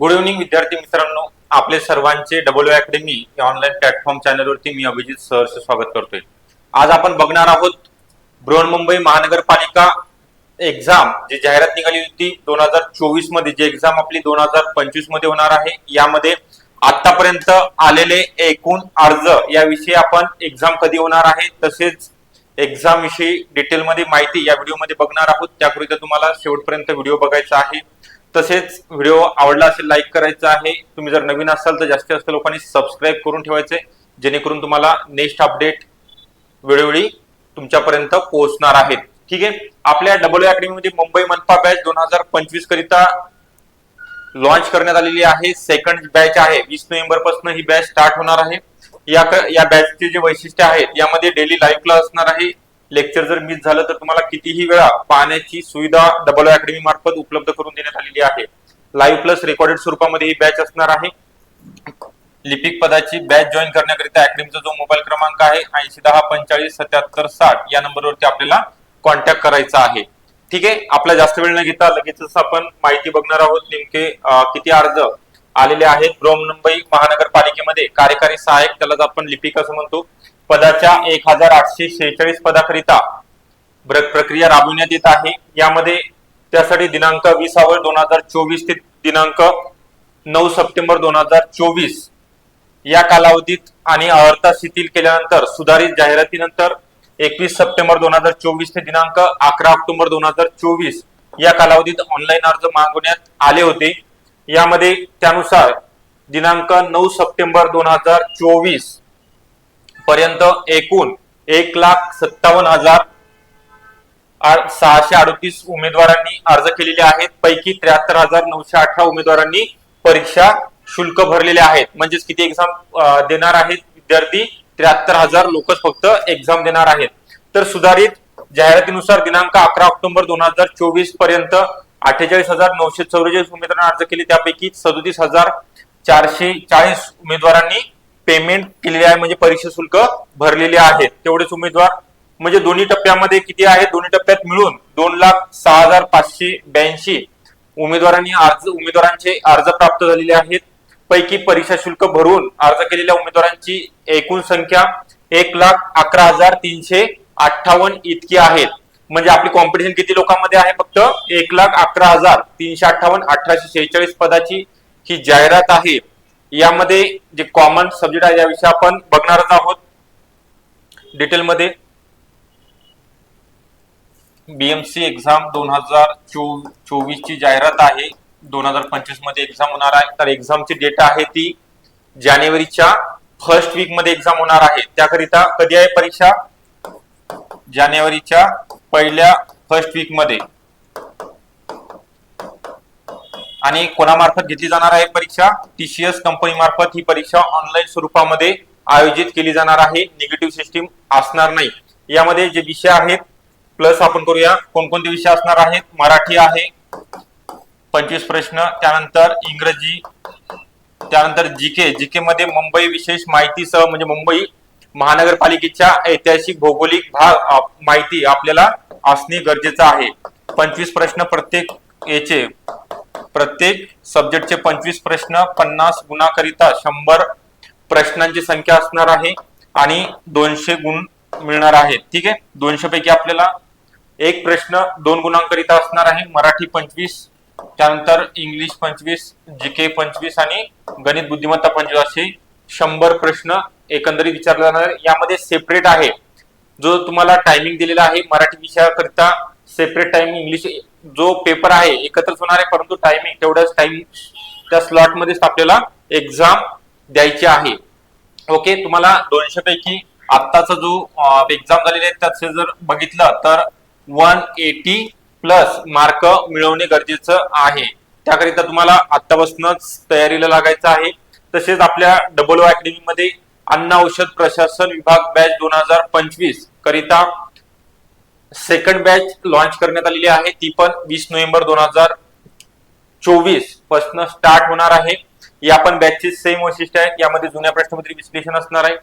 Good evening विद्यार्थी मित्रांनो. आपले सर्वांचे डब्ल्यू अकॅडमी या ऑनलाईन प्लॅटफॉर्म चॅनलवरती मी अभिजित सहर्ष स्वागत करतोय. आज आपण बघणार आहोत बृहन्मुंबई महानगरपालिका एक्झाम जी जाहिरात निघाली होती दोन हजार चोवीसमध्ये. जी एक्झाम आपली दोन हजार पंचवीसमध्ये होणार आहे. यामध्ये आतापर्यंत आलेले एकूण अर्ज याविषयी आपण एक्झाम कधी होणार आहे तसेच एक्झाम विषयी डिटेलमध्ये माहिती या व्हिडिओमध्ये बघणार आहोत. त्याकरिता तुम्हाला शेवटपर्यंत व्हिडिओ बघायचा आहे. तसेच व्हिडिओ आवडला असेल लाईक करायचा आहे. तुम्ही जर नवीन असाल तर जास्तीत जास्त लोकांनी सबस्क्राईब करून ठेवायचे. जेणेकरून तुम्हाला नेक्स्ट अपडेट वेळोवेळी तुमच्यापर्यंत पोहोचणार आहेत. ठीक आहे? आपल्या डब्ल्यू अकॅडमीमध्ये मुंबई मनपा बॅच दोन हजार पंचवीस करिता लॉन्च करण्यात आलेली आहे. सेकंड बॅच आहे. वीस नोव्हेंबरपासून ही बॅच स्टार्ट होणार आहे. या या बॅचचे जे वैशिष्ट्य आहेत यामध्ये डेली लाईव्ह क्लास असणार आहे. लेक्चर जर मिस झालं तर तुम्हाला कितीही वेळा पाहण्याची सुविधा डबल अकॅडमी मार्फत उपलब्ध करून देण्यात आलेली आहे. लाईव्ह प्लस रेकॉर्डेड स्वरूपामध्ये ही बॅच असणार आहे. लिपिक पदाची बॅच जॉईन करण्याकरिता अकॅडमीचा जो मोबाईल क्रमांक आहे ऐंशी दहा पंचेचाळीस सत्याहत्तर साठ या नंबरवरती आपल्याला कॉन्टॅक्ट करायचा आहे. ठीक आहे? आपला जास्त वेळ न घेता लगेचच आपण माहिती बघणार आहोत नेमके किती अर्ज आलेले आहेत. बृहन्मुंबई महानगरपालिकेमध्ये कार्यकारी सहाय्यक त्याला आपण लिपिक असं म्हणतो. पदाच्या एक हजार आठशे शेहेचाळीस पदाकरिता प्रक्रिया राबविण्यात येत आहे. यामध्ये त्यासाठी दिनांक वीस ऑगस्ट दोन हजार चोवीस ते दिनांक नऊ सप्टेंबर दोन हजार चोवीस या कालावधीत आणि अर्हता शिथिल केल्यानंतर सुधारित जाहिरातीनंतर एकवीस सप्टेंबर दोन हजार चोवीस ते दिनांक अकरा ऑक्टोबर दोन हजार चोवीस या कालावधीत ऑनलाईन अर्ज मागवण्यात आले होते. यामध्ये त्यानुसार दिनांक नऊ सप्टेंबर दोन हजार चोवीस पर्यंत एकूण एक लाख सत्तावन्न हजार सहाशे अडतीस उमेदवारांनी अर्ज केलेले आहेत. पैकी त्र्याहत्तर हजार नऊशे अठरा उमेदवारांनी परीक्षा शुल्क भरलेले आहेत. म्हणजेच किती एक्झाम देणार आहेत विद्यार्थी? त्र्याहत्तर हजार लोकच फक्त एक्झाम देणार आहेत. तर सुधारित जाहिरातीनुसार दिनांक अकरा ऑक्टोबर दोन हजार चोवीसपर्यंत अठ्ठेचाळीस हजार नऊशे चौवेचाळीस उमेदवारांनी अर्ज केले. त्यापैकी सदोतीस हजार चारशे चाळीस उमेदवारांनी पेमेंट केलेले आहे म्हणजे परीक्षा शुल्क भरलेले आहेत तेवढेच उमेदवार म्हणजे दोन्ही टप्प्यामध्ये किती आहेत दोन्ही टप्प्यात मिळून दोन लाख सहा हजार पाचशे ब्याऐंशी उमेदवारांनी अर्ज उमेदवारांचे अर्ज प्राप्त झालेले आहेत. पैकी परीक्षा शुल्क भरून अर्ज केलेल्या उमेदवारांची एकूण संख्या एक लाख अकरा हजार तीनशे अठ्ठावन्न इतकी आहेत म्हणजे आपली कॉम्पिटिशन किती लोकांमध्ये आहे फक्त? एक लाख अकरा हजार तीनशे अठ्ठावन्न अठराशे शेहेचाळीस पदाची ही जाहिरात आहे. यामध्ये जे कॉमन सब्जेक्ट आहे याविषयी आपण बघणारच आहोत. डिटेलमध्ये बीएमसी एक्झाम दोन हजार चोवीस ची जाहिरात आहे. दोन हजार पंचवीसमध्ये एक्झाम होणार आहे. तर एक्झामची डेट आहे ती जानेवारीच्या फर्स्ट वीकमध्ये एक्झाम होणार आहे. त्याकरिता कधी आहे परीक्षा? जानेवारीच्या पहिल्या फर्स्ट वीकमध्ये. आणि कोणामार्फत घेतली जाणार आहे परीक्षा? टीसीएस कंपनी मार्फत ही परीक्षा ऑनलाईन स्वरूपामध्ये आयोजित केली जाणार आहे. निगेटिव्ह सिस्टीम असणार नाही. यामध्ये जे विषय आहेत प्लस आपण करूया कोणकोणते विषय असणार आहेत? मराठी आहे पंचवीस प्रश्न त्यानंतर इंग्रजी त्यानंतर जीके जीके मध्ये मुंबई विशेष माहितीसह म्हणजे मुंबई महानगरपालिकेच्या ऐतिहासिक भौगोलिक भाग माहिती आपल्याला असणे गरजेचं आहे. पंचवीस प्रश्न प्रत्येक याचे प्रत्येक सब्जेक्टचे पंचवीस प्रश्न पन्नास गुणाकरिता शंभर प्रश्नांची संख्या असणार आहे आणि दोनशे गुण मिळणार आहेत. ठीक आहे? दोनशे पैकी आपल्याला एक प्रश्न दोन गुणांकरिता असणार आहे. मराठी पंचवीस त्यानंतर इंग्लिश पंचवीस जीके पंचवीस आणि गणित बुद्धिमत्ता पंचवीस असे शंभर प्रश्न एकंदरीत विचारले जाणार यामध्ये सेपरेट आहे. जो तुम्हाला टायमिंग दिलेला आहे मराठी विषयाकरिता सेपरेट टाइमिंग इंग्लिश जो पेपर आहे एकत्रच होणार आहे परंतु टायमिंग तेवढ्याच टाइम त्या स्लॉटमध्येच आपल्याला एक्झाम द्यायची आहे. ओके तुम्हाला दोनशे पैकी आत्ताचा जो एक्झाम झालेला आहे त्याचे जर बघितलं तर वन एटी प्लस मार्क मिळवणे गरजेचं आहे. त्याकरिता तुम्हाला आत्तापासूनच तयारीला लागायचं आहे. तसेच आपल्या डबल अकॅडमीमध्ये अन्न औषध प्रशासन विभाग बॅच दोन हजार पंचवीस करिता सेकंड बॅच लॉन्च करण्यात आलेली आहे. ती पण वीस नोव्हेंबर दोन हजार चोवीसपासून स्टार्ट होणार आहे. या पण बॅचची सेम वैशिष्ट्य आहेत यामध्ये जुन्या प्रश्नपत्री विश्लेषण असणार आहे.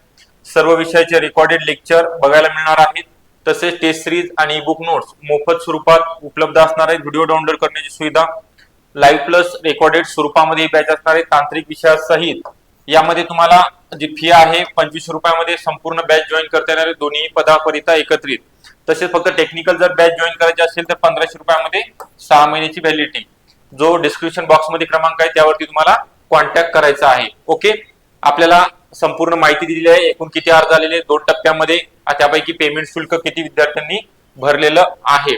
सर्व विषयाचे रेकॉर्डेड लेक्चर बघायला मिळणार आहेत. तसेच टेस्ट सिरीज आणि बुक नोट्स मोफत स्वरूपात उपलब्ध असणार आहेत. व्हिडिओ डाउनलोड करण्याची सुविधा लाईव्ह प्लस रेकॉर्डेड स्वरूपामध्ये बॅच असणार आहे तांत्रिक विषयासहित यामध्ये तुम्हाला जी फी आहे पंचवीस रुपयामध्ये संपूर्ण बॅच जॉईन करता येणार आहे. दोन्ही पदाकरिता एकत्रित. तसेच फक्त टेक्निकल जर बॅच जॉईन करायची असेल तर पंधराशे रुपयामध्ये सहा महिन्याची व्हॅलिडिटी जो डिस्क्रिप्शन बॉक्समध्ये क्रमांक आहे त्यावरती तुम्हाला कॉन्टॅक्ट करायचा आहे. ओके आपल्याला संपूर्ण माहिती दिलेली आहे. एकूण किती अर्ज आलेले दोन टप्प्यामध्ये. त्यापैकी पेमेंट शुल्क किती विद्यार्थ्यांनी भरलेलं आहे?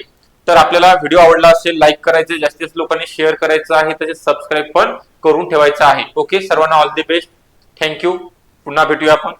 तर आपल्याला व्हिडिओ आवडला असेल लाईक करायचे जास्तीत जास्त लोकांनी शेअर करायचं आहे. तसेच सबस्क्राईब पण करून ठेवायचं आहे. ओके सर्वांना ऑल दी बेस्ट थँक्यू पुन्हा भेटूया आपण.